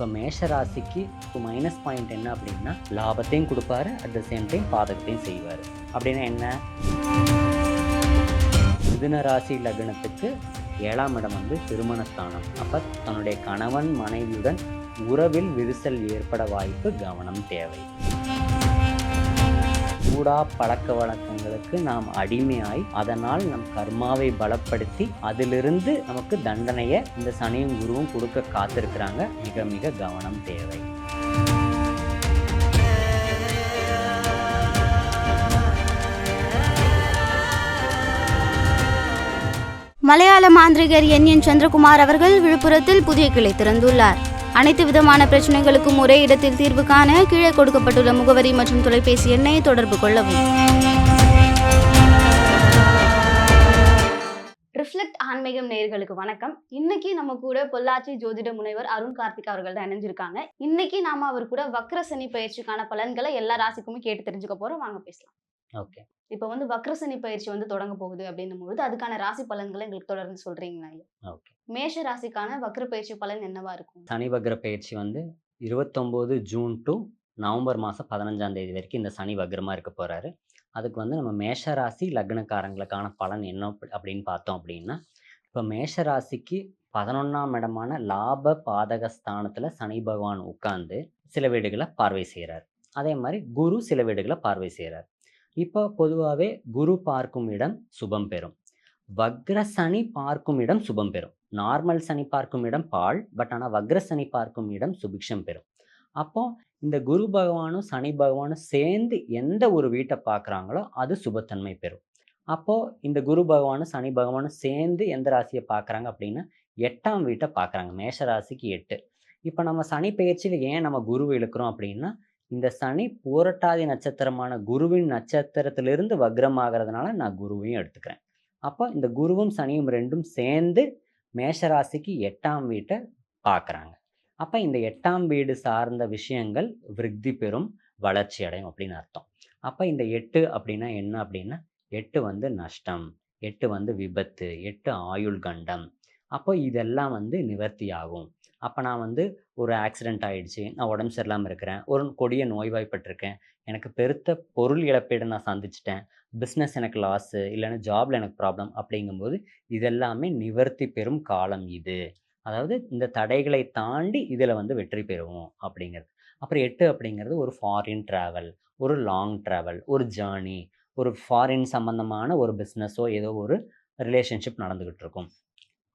இப்போ மேஷ ராசிக்கு மைனஸ் பாயிண்ட் என்ன அப்படின்னா லாபத்தையும் கொடுப்பாரு அட் த சேம் டைம் பாதகத்தையும் செய்வார். அப்படின்னா என்ன? மிதுன ராசி லக்னத்துக்கு ஏழாம் இடம் வந்து திருமணஸ்தானம். அப்போ தன்னுடைய கணவன் மனைவியுடன் உறவில் விரிசல் ஏற்பட வாய்ப்பு கவனம் தேவை. சூடா பழக்க வழக்கங்களுக்கு நாம் அடிமையாய் அதனால் நம் கர்மாவை பலப்படுத்தி அதிலிருந்து நமக்கு தண்டனையை இந்த சனியும் குருவும் கொடுக்க காத்திருக்கிறாங்க. மிக மிக கவனம் தேவை. மலையாள மாந்திரிகர் என் என் சந்திரகுமார் அவர்கள் விழுப்புரத்தில் புதிய கிளை திறந்துள்ளார். அனைத்து விதமான பிரச்சனைகளுக்கும் ஒரே இடத்தில் தீர்வு காண கீழே கொடுக்கப்பட்டுள்ள முகவரி மற்றும் தொலைபேசி எண்ணை தொடர்பு கொள்ளவும். ரிஃப்ளெக்ட் ஆன்மீகம் நேயர்களுக்கு வணக்கம். இன்னைக்கு நம்ம கூட பொள்ளாச்சி ஜோதிட முனைவர் அருண் கார்த்திக் அவர்கள் தான் இணைஞ்சிருக்காங்க. இன்னைக்கு நாம அவர் கூட வக்ர சனி பயிற்சிக்கான பலன்களை எல்லா ராசிக்குமே கேட்டு தெரிஞ்சுக்க போறோம். வாங்க பேசலாம். ஓகே. இப்போ வந்து வக்ரசனி பயிற்சி வந்து தொடங்க போகுது அப்படின்னும் பொழுது அதுக்கான ராசி பலன்களை எங்களுக்கு தொடர்ந்து சொல்றீங்களா ஓகே. மேஷ ராசிக்கான வக்ர பயிற்சி பலன் என்னவா இருக்கும்? சனி வக்ர பயிற்சி வந்து இருபத்தொம்போது ஜூன் டு நவம்பர் மாதம் பதினஞ்சாம் தேதி வரைக்கும் இந்த சனி வக்ரமாக இருக்க போகிறாரு அதுக்கு வந்து நம்ம மேஷ ராசி லக்னக்காரங்களுக்கான பலன் என்ன அப்படி- அப்படின்னு பார்த்தோம் அப்படின்னா இப்போ மேஷ ராசிக்கு பதினொன்றாம் இடமான லாப பாதக ஸ்தானத்தில் சனி பகவான் உட்கார்ந்து சில வீடுகளை பார்வை செய்கிறார் அதே மாதிரி குரு சில வீடுகளை பார்வை செய்கிறார் இப்போ பொதுவாகவே குரு பார்க்கும் இடம் சுபம் பெறும். வக்ர சனி பார்க்கும் இடம் சுபம் பெறும். நார்மல் சனி பார்க்கும் இடம் பால் பட் ஆனால் வக்ர சனி பார்க்கும் இடம் சுபிக்ஷம் பெறும். அப்போ இந்த குரு பகவானும் சனி பகவானும் சேர்ந்து எந்த ஒரு வீட்டை பார்க்குறாங்களோ அது சுபத்தன்மை பெறும். அப்போ இந்த குரு பகவானும் சனி பகவானும் சேர்ந்து எந்த ராசியை பார்க்குறாங்க அப்படின்னா எட்டாம் வீட்டை பார்க்குறாங்க. மேஷ ராசிக்கு எட்டு. இப்போ நம்ம சனி பெயர்ச்சியில் ஏன் நம்ம குருவை இழுக்கிறோம் அப்படின்னா இந்த சனி பூரட்டாதி நட்சத்திரமான குருவின் நட்சத்திரத்திலிருந்து வக்ரமாகிறதுனால நான் குருவையும் எடுத்துக்கிறேன். அப்போ இந்த குருவும் சனியும் ரெண்டும் சேர்ந்து மேஷராசிக்கு எட்டாம் வீட்டை பார்க்குறாங்க அப்போ இந்த எட்டாம் வீடு சார்ந்த விஷயங்கள் விருத்தி பெறும் வளர்ச்சி அடையும் அப்படின்னு அர்த்தம். அப்போ இந்த எட்டு அப்படின்னா என்ன அப்படின்னா எட்டு வந்து நஷ்டம் எட்டு வந்து விபத்து எட்டு ஆயுள் கண்டம். அப்போ இதெல்லாம் வந்து நிவர்த்தி ஆகும் அப்போ நான் வந்து ஒரு ஆக்சிடென்ட் ஆகிடுச்சு நான் உடம்பு சரியில்லாமல் இருக்கிறேன். ஒரு கொடிய நோய்வாய்ப்பட்டிருக்கேன். எனக்கு பெருத்த பொருள் இழப்பீடு நான் சந்திச்சிட்டேன். பிஸ்னஸ் எனக்கு லாஸு இல்லைன்னா ஜாபில் எனக்கு ப்ராப்ளம் அப்படிங்கும்போது இதெல்லாமே நிவர்த்தி பெறும் காலம் இது. அதாவது இந்த தடைகளை தாண்டி இதில் வந்து வெற்றி பெறுவோம் அப்படிங்கிறது. அப்புறம் எட்டு அப்படிங்கிறது ஒரு ஃபாரின் ட்ராவல் ஒரு லாங் ட்ராவல் ஒரு ஜேர்னி ஒரு ஃபாரின் சம்மந்தமான ஒரு பிஸ்னஸோ ஏதோ ஒரு ரிலேஷன்ஷிப் நடந்துக்கிட்டு இருக்கும்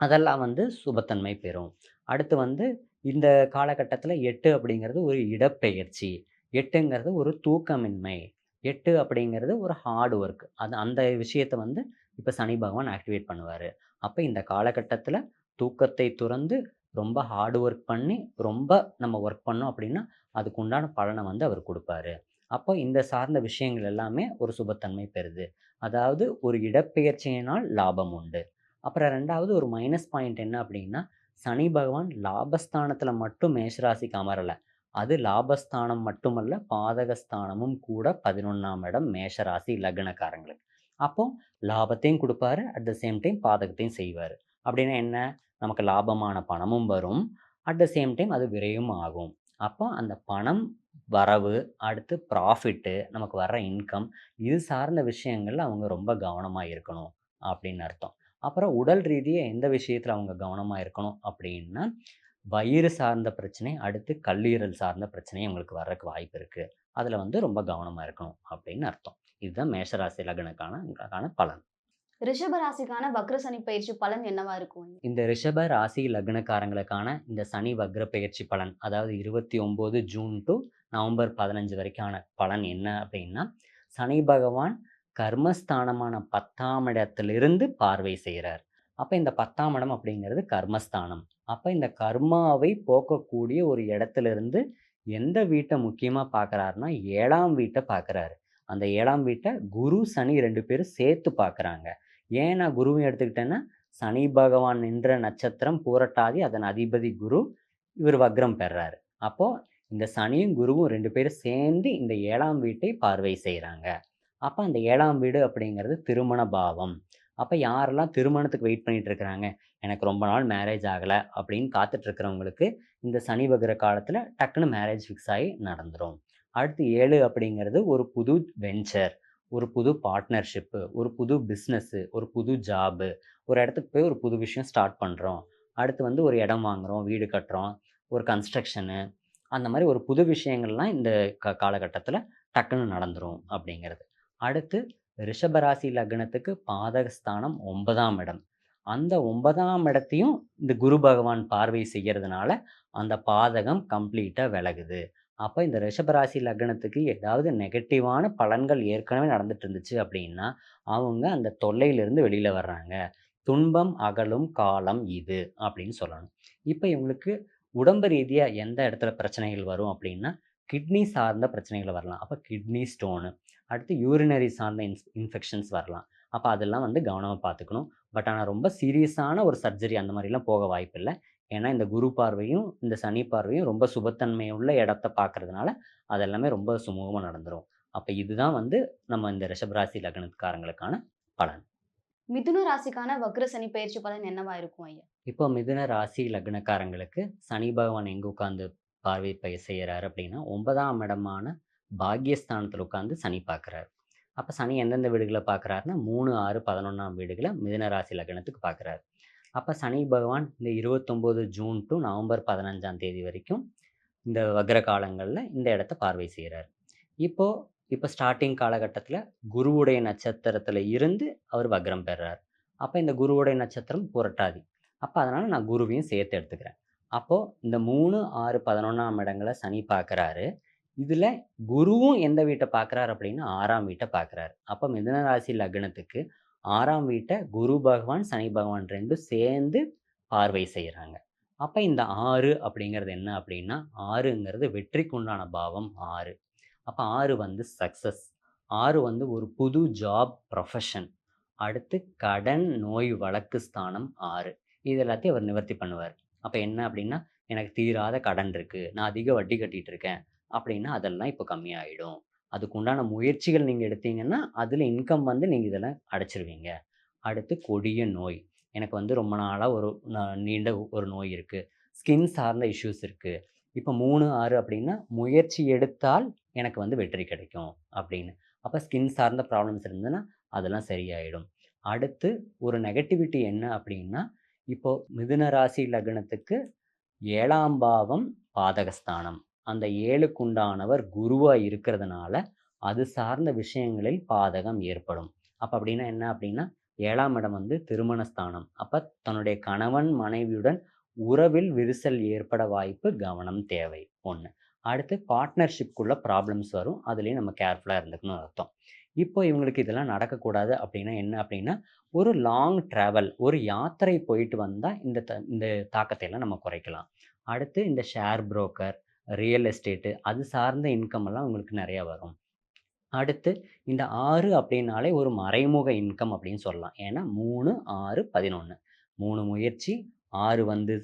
அதெல்லாம் வந்து சுபத்தன்மை பெறும். அடுத்து வந்து இந்த காலகட்டத்தில் எட்டு அப்படிங்கிறது ஒரு இடப்பெயர்ச்சி. எட்டுங்கிறது ஒரு தூக்கமின்மை. எட்டு அப்படிங்கிறது ஒரு ஹார்ட் ஒர்க் அது அந்த விஷயத்தை வந்து இப்போ சனி பகவான் ஆக்டிவேட் பண்ணுவார். அப்போ இந்த காலகட்டத்தில் தூக்கத்தை துறந்து ரொம்ப ஹார்ட் ஒர்க் பண்ணி ரொம்ப நம்ம ஒர்க் பண்ணோம் அப்படின்னா அதுக்கு உண்டான பலனை வந்து அவர் கொடுப்பாரு. அப்போ இந்த சார்ந்த விஷயங்கள் எல்லாமே ஒரு சுபத்தன்மை பெறுது. அதாவது ஒரு இடப்பெயர்ச்சியினால் லாபம் உண்டு. அப்புறம் ரெண்டாவது ஒரு மைனஸ் பாயிண்ட் என்ன அப்படின்னா சனி பகவான் லாபஸ்தானத்தில் மட்டும் மேஷராசிக்கு அமரலை. அது லாபஸ்தானம் மட்டுமல்ல பாதகஸ்தானமும் கூட பதினொன்றாம் இடம் மேஷராசி லக்னக்காரங்களுக்கு. அப்போ லாபத்தையும் கொடுப்பாரு அட் த சேம் டைம் பாதகத்தையும் செய்வார். அப்படின்னா என்ன? நமக்கு லாபமான பணமும் வரும். அட் த சேம் டைம் அது விரையும் ஆகும். அப்போ அந்த பணம் வரவு அடுத்து ப்ராஃபிட்டு நமக்கு வர்ற இன்கம் இது சார்ந்த விஷயங்கள்ல அவங்க ரொம்ப கவனமாக இருக்கணும் அப்படின்னு அர்த்தம். அப்புறம் உடல் ரீதியாக எந்த விஷயத்தில் அவங்க கவனமாக இருக்கணும் அப்படின்னா வயிறு சார்ந்த பிரச்சனை அடுத்து கல்லீரல் சார்ந்த பிரச்சனை அவங்களுக்கு வர்றதுக்கு வாய்ப்பு இருக்குது அதில் வந்து ரொம்ப கவனமாக இருக்கணும் அப்படின்னு அர்த்தம். இதுதான் மேஷராசி லக்னக்கான பலன். ரிஷப ராசிக்கான வக்ர சனி பயிற்சி பலன் என்னவா இருக்கும்? இந்த ரிஷப ராசி லக்னக்காரங்களுக்கான இந்த சனி வக்ர பெயர்ச்சி பலன் அதாவது இருபத்தி ஒம்பது ஜூன் டு நவம்பர் பதினஞ்சு வரைக்கான பலன் என்ன அப்படின்னா சனி பகவான் கர்மஸ்தானமான பத்தாம் இடத்திலிருந்து பார்வை செய்கிறார் அப்போ இந்த பத்தாம் இடம் அப்படிங்கிறது கர்மஸ்தானம். அப்போ இந்த கர்மாவை போக்கக்கூடிய ஒரு இடத்துலேருந்து எந்த வீட்டை முக்கியமாக பார்க்குறாருன்னா ஏழாம் வீட்டை பார்க்குறாரு. அந்த ஏழாம் வீட்டை குரு சனி ரெண்டு பேரும் சேர்த்து பார்க்குறாங்க. ஏன் நான் குருவும் எடுத்துக்கிட்டேன்னா சனி பகவான் நின்ற நட்சத்திரம் பூரட்டாதி அதன் அதிபதி குரு இவர் வக்ரம் பெறாரு. அப்போது இந்த சனியும் குருவும் ரெண்டு பேரும் சேர்ந்து இந்த ஏழாம் வீட்டை பார்வை செய்கிறாங்க அப்போ அந்த ஏழாம் வீடு அப்படிங்கிறது திருமண பாவம். அப்போ யாரெல்லாம் திருமணத்துக்கு வெயிட் பண்ணிட்டு இருக்கிறாங்க, எனக்கு ரொம்ப நாள் மேரேஜ் ஆகலை அப்படின்னு காத்துட்டு இருக்கிறவங்களுக்கு, இந்த சனி பகிர காலத்தில் டக்குன்னு மேரேஜ் ஃபிக்ஸ் ஆகி நடந்துடும் அடுத்து ஏழு அப்படிங்கிறது ஒரு புது வெஞ்சர் ஒரு புது பார்ட்னர்ஷிப்பு, ஒரு புது பிஸ்னஸ்ஸு ஒரு புது ஜாபு, ஒரு இடத்துக்கு போய் ஒரு புது விஷயம் ஸ்டார்ட் பண்ணுறோம் அடுத்து வந்து ஒரு இடம் வாங்குறோம், வீடு கட்டுறோம், ஒரு கன்ஸ்ட்ரக்ஷனு அந்த மாதிரி ஒரு புது விஷயங்கள்லாம் இந்த க காலகட்டத்தில் டக்குன்னு நடந்துடும் அப்படிங்கிறது. அடுத்து ரிஷபராசி லக்னத்துக்கு பாதகஸ்தானம் ஒன்பதாம் இடம். அந்த ஒன்பதாம் இடத்தையும் இந்த குரு பகவான் பார்வை செய்கிறதுனால அந்த பாதகம் கம்ப்ளீட்டாக விலகுது. அப்போ இந்த ரிஷபராசி லக்னத்துக்கு ஏதாவது நெகட்டிவான பலன்கள் ஏற்கனவே நடந்துட்டு இருந்துச்சு அப்படின்னா, அவங்க அந்த தொல்லையிலிருந்து வெளியில் வர்றாங்க. துன்பம் அகலும் காலம் இது அப்படின்னு சொல்லணும். இப்போ இவங்களுக்கு உடம்பு ரீதியாக எந்த இடத்துல பிரச்சனைகள் வரும் அப்படின்னா, கிட்னி சார்ந்த பிரச்சனைகள் வரலாம். அப்போ கிட்னி ஸ்டோனு, அடுத்து யூரினரி சார்ந்த இன்ஸ் இன்ஃபெக்ஷன்ஸ் வரலாம். அப்ப அதெல்லாம் வந்து கவனமா பார்த்துக்கணும். பட் ஆனா ரொம்ப சீரியஸான ஒரு சர்ஜரி அந்த மாரிலாம் போக வாய்ப்பில்ல. ஏன்னா இந்த குரு பார்வையும், இந்த சனி பார்வையும் ரொம்ப சுபத்தன்மை உள்ள இடத்த பார்க்கறதுனால, அது எல்லாமே ரொம்ப சுமூகமா நடந்துரும். அப்ப இதுதான் வந்து நம்ம இந்த ரிஷபராசி லக்னக்காரங்களுக்கான பலன். மிதுன ராசிக்கான வக்ர சனி பயிற்சி பலன் என்னவா இருக்கும் ஐயா? இப்போ மிதுன ராசி லக்னக்காரங்களுக்கு சனி பகவான் எங்க உட்கார்ந்து பார்வை பய செய்யறாரு அப்படின்னா, 9ஆம் இடமான பாக்யஸ்தானத்தில் உட்காந்து சனி பார்க்குறாரு. அப்போ சனி எந்தெந்த வீடுகளை பார்க்குறாருன்னா, மூணு ஆறு பதினொன்றாம் வீடுகளை மிதனராசி லக்னத்துக்கு பார்க்குறாரு. அப்போ சனி பகவான் இந்த 29 ஜூன் டூ நவம்பர் 15ஆம் தேதி வரைக்கும் இந்த வக்ர காலங்களில் இந்த இடத்த பார்வை செய்றாரு. இப்போ ஸ்டார்டிங் காலகட்டத்தில் குருவுடைய நட்சத்திரத்தில் இருந்து அவர் வக்ரம் பெறுறார். அப்போ இந்த குருவுடைய நட்சத்திரம் புரட்டாதி. அப்போ அதனால் நான் குருவையும் சேர்த்து எடுத்துக்கிறேன். அப்போது இந்த மூணு ஆறு பதினொன்றாம் இடங்களை சனி பார்க்குறாரு. இதில் குருவும் எந்த வீட்டை பார்க்குறாரு அப்படின்னா, ஆறாம் வீட்டை பார்க்குறாரு. அப்போ மிதன ராசி லக்னத்துக்கு ஆறாம் வீட்டை குரு பகவான், சனி பகவான் ரெண்டும் சேர்ந்து பார்வை செய்கிறாங்க அப்போ இந்த ஆறு அப்படிங்கிறது என்ன அப்படின்னா, ஆறுங்கிறது வெற்றிக்கு உண்டான பாவம் ஆறு அப்போ ஆறு வந்து சக்ஸஸ் ஆறு வந்து ஒரு புது ஜாப், ப்ரொஃபஷன். அடுத்து கடன், நோய், வழக்கு ஸ்தானம் ஆறு இது எல்லாத்தையும் அவர் நிவர்த்தி பண்ணுவார். அப்போ என்ன அப்படின்னா, எனக்கு தீராத கடன் இருக்குது நான் அதிக வட்டி கட்டிகிட்டு இருக்கேன். அப்படின்னா அதெல்லாம் இப்போ கம்மியாயிடும். அதுக்கு உண்டான முயற்சிகள் நீங்கள் எடுத்தீங்கன்னா, அதில் இன்கம் வந்து நீங்கள் இதெல்லாம் அடைச்சிருவீங்க. அடுத்து கொடிய நோய். எனக்கு வந்து ரொம்ப நாளாக ஒரு நீண்ட ஒரு நோய் இருக்குது ஸ்கின் சார்ந்த இஷ்யூஸ் இருக்குது இப்போ மூணு ஆறு அப்படின்னா, முயற்சி எடுத்தால் எனக்கு வந்து வெற்றி கிடைக்கும் அப்படின்னு. அப்போ ஸ்கின் சார்ந்த ப்ராப்ளம்ஸ் இருந்ததுன்னா, அதெல்லாம் சரியாயிடும். அடுத்து ஒரு நெகட்டிவிட்டி என்ன அப்படின்னா, இப்போது மிதுன ராசி லக்னத்துக்கு ஏழாம் பாவம் பாதகஸ்தானம். அந்த ஏழுக்குண்டானவர் குருவாக இருக்கிறதுனால, அது சார்ந்த விஷயங்களில் பாதகம் ஏற்படும். அப்போ அப்படின்னா என்ன அப்படின்னா, ஏழாம் இடம் வந்து திருமண ஸ்தானம். தன்னுடைய கணவன், மனைவியுடன் உறவில் விரிசல் ஏற்பட வாய்ப்பு, கவனம் தேவை ஒன்று அடுத்து பார்ட்னர்ஷிப்குள்ள ப்ராப்ளம்ஸ் வரும். அதுலேயும் நம்ம கேர்ஃபுல்லாக இருந்துக்கணும்னு அர்த்தம். இப்போ இவங்களுக்கு இதெல்லாம் நடக்கக்கூடாது அப்படின்னா என்ன அப்படின்னா, ஒரு லாங் ட்ராவல் ஒரு யாத்திரை போயிட்டு வந்தால் இந்த த இந்த தாக்கத்தை எல்லாம் நம்ம குறைக்கலாம். அடுத்து இந்த ஷேர் புரோக்கர், ரியல் எஸ்டேட்டு அது சார்ந்த இன்கம் எல்லாம் உங்களுக்கு நிறையா வரும். அடுத்து இந்த ஆறு அப்படின்னாலே ஒரு மறைமுக இன்கம் அப்படின்னு சொல்லலாம். ஏன்னா 3, 6, 11. 3 முயற்சி, ஆறு வந்து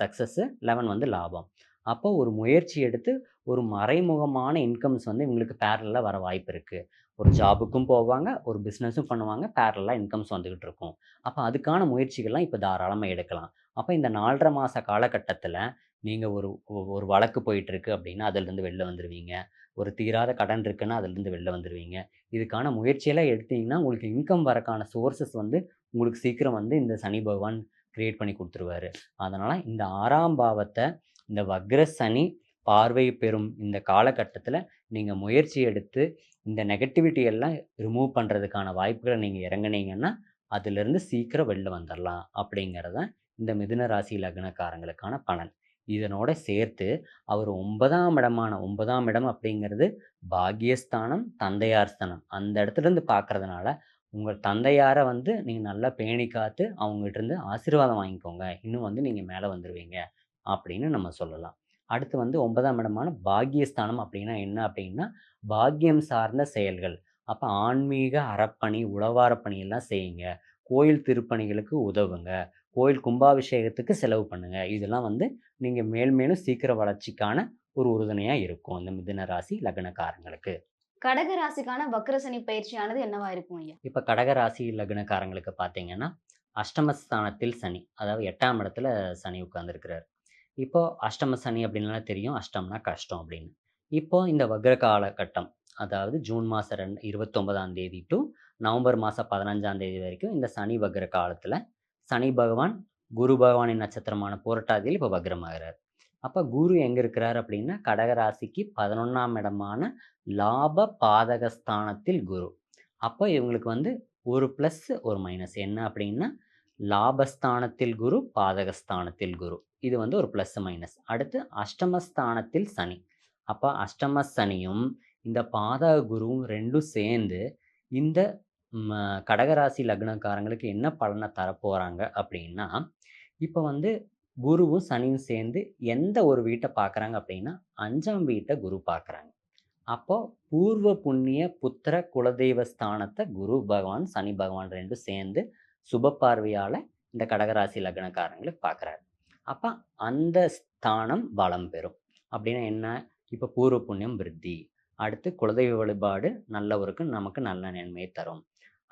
சக்ஸஸ்ஸு சக்சஸு, 11 வந்து லாபம். அப்போ ஒரு முயற்சி எடுத்து ஒரு மறைமுகமான இன்கம்ஸ் வந்து இவங்களுக்கு பேரலாக வர வாய்ப்பு இருக்குது ஒரு ஜாபுக்கும் போவாங்க, ஒரு பிஸ்னஸும் பண்ணுவாங்க. பேரலாக இன்கம்ஸ் வந்துக்கிட்டு இருக்கும். அப்போ அதுக்கான முயற்சிகள்லாம் இப்போ தாராளமாக எடுக்கலாம். அப்போ இந்த நாலரை மாத காலகட்டத்தில் நீங்கள் ஒரு ஒரு வழக்கு போயிட்டுருக்கு அப்படின்னா, அதிலிருந்து வெளில வந்துருவீங்க. ஒரு தீராத கடன் இருக்குன்னா, அதிலிருந்து வெளில வந்துருவீங்க. இதுக்கான முயற்சியெல்லாம் எடுத்தீங்கன்னா, உங்களுக்கு இன்கம் வரக்கான சோர்சஸ் வந்து உங்களுக்கு சீக்கிரம் வந்து இந்த சனி பகவான் கிரியேட் பண்ணி கொடுத்துருவாரு அதனால் இந்த ஆறாம் பாவத்தை இந்த வக்ர சனி பார்வை பெறும் இந்த காலகட்டத்தில் நீங்கள் முயற்சி எடுத்து, இந்த நெகட்டிவிட்டி எல்லாம் ரிமூவ் பண்ணுறதுக்கான வாய்ப்புகளை நீங்கள் இறங்குனீங்கன்னா, அதிலிருந்து சீக்கிரம் வெளில வந்துடலாம் அப்படிங்கிறது தான் இந்த மிதுன ராசி லக்னக்காரங்களுக்கான பலன். இதனோட சேர்த்து அவர் ஒன்பதாம் இடமான ஒன்பதாம் இடம் அப்படிங்கிறது பாக்கியஸ்தானம், தந்தையார் ஸ்தானம். அந்த இடத்துலேருந்து பார்க்கறதுனால, உங்கள் தந்தையாரை வந்து நீங்கள் நல்லா பேணி காத்து, அவங்ககிட்ட இருந்து ஆசீர்வாதம் வாங்கிக்கோங்க. இன்னும் வந்து நீங்கள் மேலே வந்துடுவீங்க அப்படின்னு நம்ம சொல்லலாம். அடுத்து வந்து ஒன்பதாம் இடமான பாக்கியஸ்தானம் அப்படின்னா என்ன அப்படின்னா, பாக்கியம் சார்ந்த செயல்கள். அப்போ ஆன்மீக அறப்பணி, உழவார எல்லாம் செய்யுங்க. கோயில் திருப்பணிகளுக்கு உதவுங்க. கோயில் கும்பாபிஷேகத்துக்கு செலவு பண்ணுங்க. இதெல்லாம் வந்து நீங்க மேல் மேலும் சீக்கிர வளர்ச்சிக்கான ஒரு உறுதுணையா இருக்கும். இந்த மிதுன ராசி லக்னக்காரங்களுக்கு. கடக ராசிக்கான வக்ரசனி பயிற்சியானது என்னவா இருக்கும் ஐயா இப்போ கடகராசி லக்னக்காரங்களுக்கு பார்த்தீங்கன்னா அஷ்டமஸ்தானத்தில் சனி அதாவது எட்டாம் இடத்துல சனி உட்கார்ந்துருக்கிறார் இப்போ அஷ்டம சனி அப்படின்லாம் தெரியும் அஷ்டம்னா கஷ்டம் அப்படின்னு இப்போ இந்த வக்ர காலகட்டம் அதாவது ஜூன் மாதம் ரெண்டு இருபத்தொன்பதாம் தேதி டு நவம்பர் மாதம் பதினஞ்சாம் தேதி வரைக்கும் இந்த சனி வக்ர காலத்தில் சனி பகவான் குரு பகவானின் நட்சத்திரமான புரட்டாதியில் இப்போ வக்ரமாகிறார். அப்போ குரு எங்கே இருக்கிறார் அப்படின்னா கடகராசிக்கு பதினொன்றாம் இடமான லாப பாதகஸ்தானத்தில் குரு. அப்போ இவங்களுக்கு வந்து ஒரு ப்ளஸ் ஒரு மைனஸ் என்ன அப்படின்னா லாபஸ்தானத்தில் குரு பாதகஸ்தானத்தில் குரு. இது வந்து ஒரு ப்ளஸ் மைனஸ் அடுத்து அஷ்டமஸ்தானத்தில் சனி. அப்போ அஷ்டம சனியும் இந்த பாதக குருவும் ரெண்டும் சேர்ந்து இந்த கடகராசி லக்னக்காரங்களுக்கு என்ன பலனை தரப்போகிறாங்க அப்படின்னா இப்போ வந்து குருவும் சனியும் சேர்ந்து எந்த ஒரு வீட்டை பார்க்குறாங்க அப்படின்னா அஞ்சாம் வீட்டை குரு பார்க்குறாங்க அப்போ பூர்வ புண்ணிய புத்திர குலதெய்வ ஸ்தானத்தை குரு பகவான் சனி பகவான் ரெண்டும் சேர்ந்து சுப பார்வையால் இந்த கடகராசி லக்னக்காரங்களுக்கு பார்க்குறாரு அப்போ அந்த ஸ்தானம் பலம் பெறும். அப்படின்னா என்ன? இப்போ பூர்வ புண்ணியம் விருத்தி. அடுத்து குலதெய்வ வழிபாடு நல்லவருக்கு நமக்கு நல்ல நன்மையை தரும்.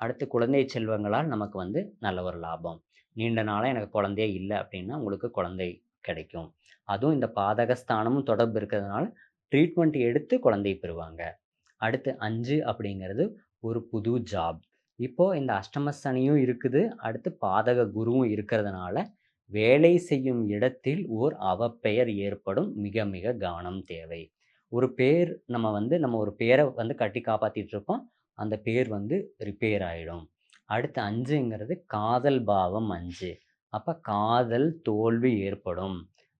அடுத்து குழந்தை செல்வங்களால் நமக்கு வந்து நல்ல ஒரு லாபம். நீண்ட நாளாக எனக்கு குழந்தையே இல்லை அப்படின்னா உங்களுக்கு குழந்தை கிடைக்கும். அதுவும் இந்த பாதகஸ்தானமும் தொடர்பு இருக்கிறதுனால ட்ரீட்மெண்ட் எடுத்து குழந்தை பெறுவாங்க. அடுத்து அஞ்சு அப்படிங்கிறது ஒரு புது ஜாப் இப்போது இந்த அஷ்டம சனியும் இருக்குது. அடுத்து பாதக குருவும் இருக்கிறதுனால வேலை செய்யும் இடத்தில் ஓர் அவப்பெயர் ஏற்படும். மிக மிக கவனம் தேவை. ஒரு பேர் நம்ம வந்து நம்ம ஒரு பேரை வந்து கட்டி காப்பாற்றிட்டு இருக்கோம். அந்த பேர் வந்து ரிப்பேர் ஆகிடும் அடுத்து அஞ்சுங்கிறது காதல் பாவம் அஞ்சு. அப்போ காதல் தோல்வி ஏற்படும்.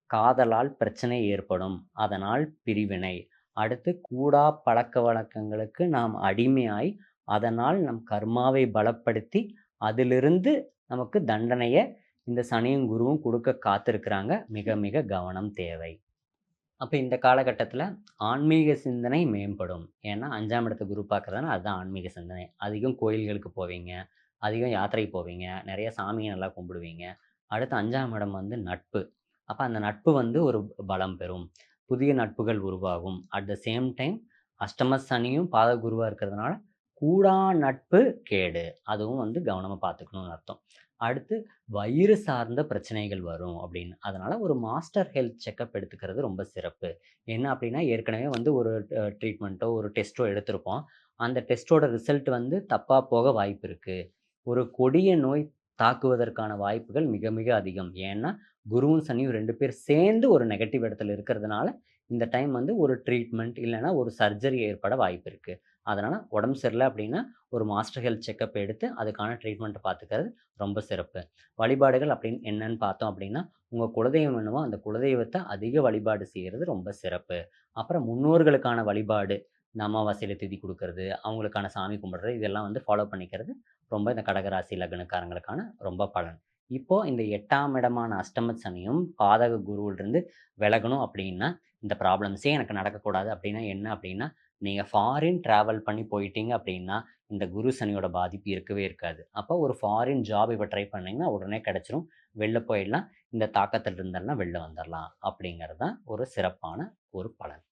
காதலால் பிரச்சனை ஏற்படும். அதனால் பிரிவினை. அடுத்து கூடா பழக்க வழக்கங்களுக்கு நாம் அடிமையாய் அதனால் நம் கர்மாவை பலப்படுத்தி அதிலிருந்து நமக்கு தண்டனையை இந்த சனியும் குருவும் கொடுக்க காத்திருக்கிறாங்க. மிக மிக கவனம் தேவை. அப்போ இந்த காலகட்டத்தில் ஆன்மீக சிந்தனை மேம்படும். ஏன்னா அஞ்சாம் இடத்த குரு பார்க்குறதுனா அதுதான் ஆன்மீக சிந்தனை. அதிகம் கோயில்களுக்கு போவீங்க அதிகம் யாத்திரை போவீங்க நிறைய சாமியை நல்லா கும்பிடுவீங்க. அடுத்து அஞ்சாம் இடம் வந்து நட்பு. அப்போ அந்த நட்பு வந்து ஒரு பலம் பெறும். புதிய நட்புகள் உருவாகும். அட் த சேம் டைம் அஷ்டம சனியும் பாத குருவாக இருக்கிறதுனால கூடா நட்பு கேடு. அதுவும் வந்து கவனமாக பார்த்துக்கணும்னு அர்த்தம். அடுத்து வயிறு சார்ந்த பிரச்சனைகள் வரும் அப்படின்னு. அதனால் ஒரு மாஸ்டர் ஹெல்த் செக்கப் எடுத்துக்கிறது ரொம்ப சிறப்பு. என்ன அப்படின்னா ஏற்கனவே வந்து ஒரு ட்ரீட்மெண்ட்டோ ஒரு டெஸ்ட்டோ எடுத்திருப்போம். அந்த டெஸ்ட்டோட ரிசல்ட் வந்து தப்பாக போக வாய்ப்பு இருக்குது ஒரு கொடிய நோய் தாக்குவதற்கான வாய்ப்புகள் மிக மிக அதிகம். ஏன்னா குருவும் சனியும் ரெண்டு பேர் சேர்ந்து ஒரு நெகட்டிவ் இடத்துல இருக்கிறதுனால இந்த டைம் வந்து ஒரு ட்ரீட்மெண்ட் இல்லைன்னா ஒரு சர்ஜரி ஏற்பட வாய்ப்பு இருக்குது அதனால் உடம்பு சரியில்லை அப்படின்னா ஒரு மாஸ்டர் ஹெல்த் செக்கப் எடுத்து அதுக்கான ட்ரீட்மெண்ட்டை பார்த்துக்கிறது ரொம்ப சிறப்பு. வழிபாடுகள் அப்படின்னு என்னன்னு பார்த்தோம் அப்படின்னா உங்கள் குலதெய்வம் என்னவோ அந்த குலதெய்வத்தை அதிக வழிபாடு செய்கிறது ரொம்ப சிறப்பு. அப்புறம் முன்னோர்களுக்கான வழிபாடு இந்த அமாவாசையில் திதி கொடுக்கறது அவங்களுக்கான சாமி கும்பிட்றது இதெல்லாம் வந்து ஃபாலோ பண்ணிக்கிறது ரொம்ப இந்த கடகராசி லக்னக்காரங்களுக்கான ரொம்ப பலன். இப்போது இந்த எட்டாம் இடமான அஷ்டம சனியும் பாதக குருவிலிருந்து விலகணும் அப்படின்னா இந்த ப்ராப்ளம்ஸே எனக்கு நடக்கக்கூடாது அப்படின்னா என்ன அப்படின்னா நீங்கள் ஃபாரின் ட்ராவல் பண்ணி போயிட்டீங்க அப்படின்னா இந்த குரு சனியோட பாதிப்பு இருக்கவே இருக்காது. அப்போ ஒரு ஃபாரின் ஜாப் இப்போ ட்ரை பண்ணிங்கன்னா உடனே கிடச்சிரும். வெளில போயிடலாம். இந்த தாக்கத்தில் இருந்தெல்லாம் வெளில வந்துடலாம். அப்படிங்கிறது தான் ஒரு சிறப்பான ஒரு பலன்.